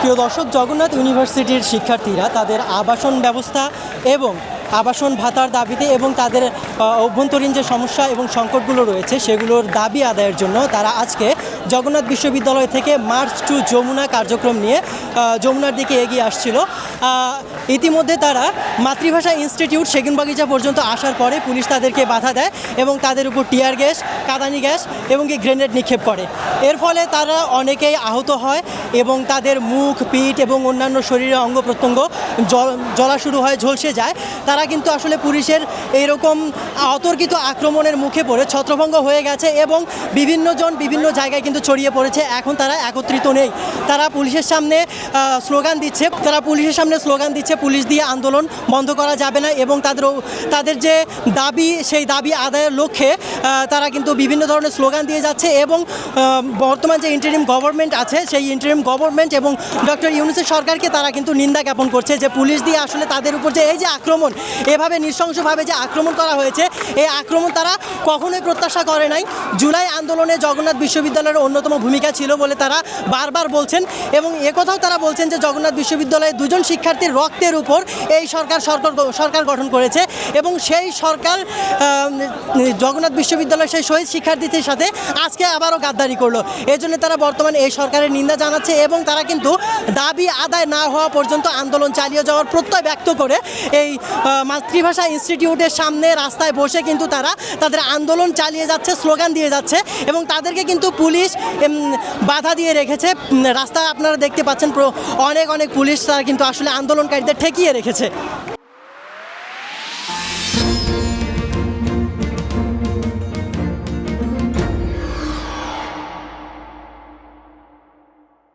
প্রিয় দর্শক, জগন্নাথ ইউনিভার্সিটির শিক্ষার্থীরা তাদের আবাসন ব্যবস্থা এবং আবাসন ভাতার দাবিতে এবং তাদের অভ্যন্তরীণ যে সমস্যা এবং সংকটগুলো রয়েছে, সেগুলোর দাবি আদায়ের জন্য তারা আজকে জগন্নাথ বিশ্ববিদ্যালয় থেকে মার্চ টু যমুনা কার্যক্রম নিয়ে যমুনার দিকে এগিয়ে আসছিল। ইতিমধ্যে তারা মাতৃভাষা ইনস্টিটিউট সেগুনবাগিচা পর্যন্ত আসার পরে পুলিশ তাদেরকে বাধা দেয় এবং তাদের উপর টিয়ার গ্যাস, কাদানি গ্যাস এবং গ্রেনেড নিক্ষেপ করে। এর ফলে তারা অনেকেই আহত হয় এবং তাদের মুখ, পিঠ এবং অন্যান্য শরীরের অঙ্গ প্রত্যঙ্গ জল- শুরু হয়, ঝলসে যায়। তারা কিন্তু আসলে পুলিশের এইরকম অতর্কিত আক্রমণের মুখে পড়ে, ছত্রভঙ্গ হয়ে গেছে এবং বিভিন্ন জন বিভিন্ন জায়গায় কিন্তু ছড়িয়ে পড়েছে। এখন তারা একত্রিত নেই। তারা পুলিশের সামনে স্লোগান দিচ্ছে। তারা পুলিশের সামনে স্লোগান দিচ্ছে, পুলিশ দিয়ে আন্দোলন বন্ধ করা যাবে না এবং তাদের তাদের যে দাবি, সেই দাবি আদায়ের লক্ষ্যে তারা কিন্তু বিভিন্ন ধরনের স্লোগান দিয়ে যাচ্ছে এবং বর্তমান যে ইন্টারিম গভর্নমেন্ট আছে, সেই ইন্টারিম গভর্নমেন্ট এবং ডক্টর ইউনুসের সরকারকে তারা কিন্তু নিন্দা জ্ঞাপন করছে যে পুলিশ দিয়ে আসলে তাদের উপর যে এই যে আক্রমণ, এভাবে নৃশংসভাবে যে আক্রমণ করা হয়েছে, এই আক্রমণ তারা কখনোই প্রত্যাশা করে নাই। জুলাই আন্দোলনে জগন্নাথ বিশ্ববিদ্যালয়ের অন্যতম ভূমিকা ছিল বলে তারা বারবার বলছেন এবং একথাও তারা বলছেন যে জগন্নাথ বিশ্ববিদ্যালয়ে দুজন শিক্ষার্থীর রক্তের উপর এই সরকার সরকার সরকার গঠন করেছে এবং সেই সরকার জগন্নাথ বিশ্ববিদ্যালয়ের সেই শহীদ শিক্ষার্থীদের সাথে আজকে আবারও গাদ্দারি করল। এই জন্য তারা বর্তমানে এই সরকারের নিন্দা জানাচ্ছে এবং তারা কিন্তু দাবি আদায় না হওয়া পর্যন্ত আন্দোলন চালিয়ে যাওয়ার প্রত্যয় ব্যক্ত করে এই মাতৃভাষা ইনস্টিটিউটের সামনে রাস্তায় বসে কিন্তু তারা তাদের আন্দোলন চালিয়ে যাচ্ছে, স্লোগান দিয়ে যাচ্ছে এবং তাদেরকে কিন্তু পুলিশ বাধা দিয়ে রেখেছে। রাস্তা আপনারা দেখতে পাচ্ছেন অনেক অনেক পুলিশ তারা কিন্তু আসলে আন্দোলনকারীদের ঠেকিয়ে রেখেছে।